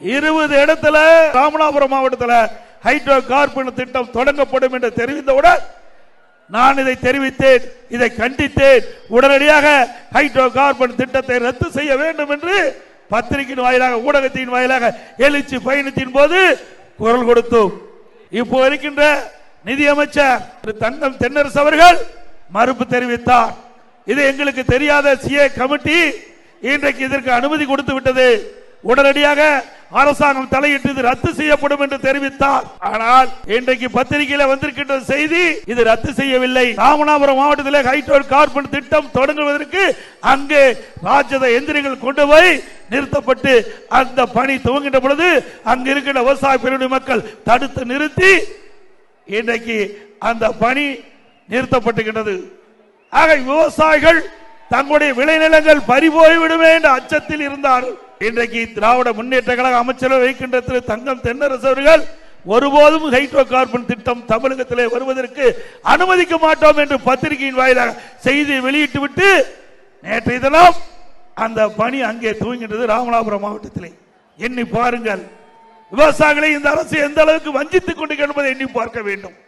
இருபது இடத்துல ராமநாதபுரம் மாவட்டத்தில் ஹைட்ரோ கார்பன் திட்டம் தொடங்கப்படும் என்று தெரிவித்தவுடன் நான் இதை தெரிவித்தேன் இதை கண்டித்தேன். உடனடியாக ஹைட்ரோ கார்பன் திட்டத்தை ரத்து செய்ய வேண்டும் என்று பத்திரிகையின் வாயிலாக ஊடகத்தின் வாயிலாக எழுச்சி பயணத்தின் போது குரல் கொடுத்தோம். இப்போ இருக்கின்ற நிதியமைச்சர் திரு தங்கம் தென்னரசு அவர்கள் மறுப்பு தெரிவித்தார். இது எங்களுக்கு தெரியாத சிஏ கமிட்டி இன்றைக்கு இதற்கு அனுமதி கொடுத்து விட்டது. உடனடியாக அரசாங்கம் தலையிட்டு இது ரத்து செய்யப்படும் என்று தெரிவித்தார். ஆனால் இன்றைக்கு பத்திரிகையில வந்திருக்கின்ற செய்தி இது ரத்து செய்யவில்லை. ராமநாதபுரம் மாவட்டத்தில் ஹைட்ரோல் கார்பன் திட்டம் தொடங்குவதற்கு அங்கே ராஜத எந்திரங்கள் கொண்டு போய் நிறுத்தப்பட்டு அந்த பணி துவங்கின்ற பொழுது அங்கு இருக்கிற விவசாய பிரிவு மக்கள் தடுத்து நிறுத்தி இன்றைக்கு அந்த பணி நிறுத்தப்பட்டுகின்றது. ஆக விவசாயிகள் தங்களுடைய விளைநிலங்கள் பறிபோய்விடுமே என்ற அச்சத்தில் இருந்தார்கள் இன்றைக்கு திராவிட முன்னேற்ற கழக அமைச்சரவை வைக்கின்ற திரு தங்கம் தென்னரசு அவர்கள் ஒருபோதும் ஹைட்ரோ கார்பன் திட்டம் தமிழகத்திலே வருவதற்கு அனுமதிக்க மாட்டோம் என்று பத்திரிகையின் வாயிலாக செய்தி வெளியிட்டு விட்டு நேற்றைய தினம் அந்த பணி அங்கே தூங்கின்றது ராமநாதபுரம் மாவட்டத்திலே. எண்ணி பாருங்கள். விவசாயிகளை இந்த அரசு எந்த அளவுக்கு வஞ்சித்துக் கொண்டு என்பதை எண்ணி பார்க்க வேண்டும்.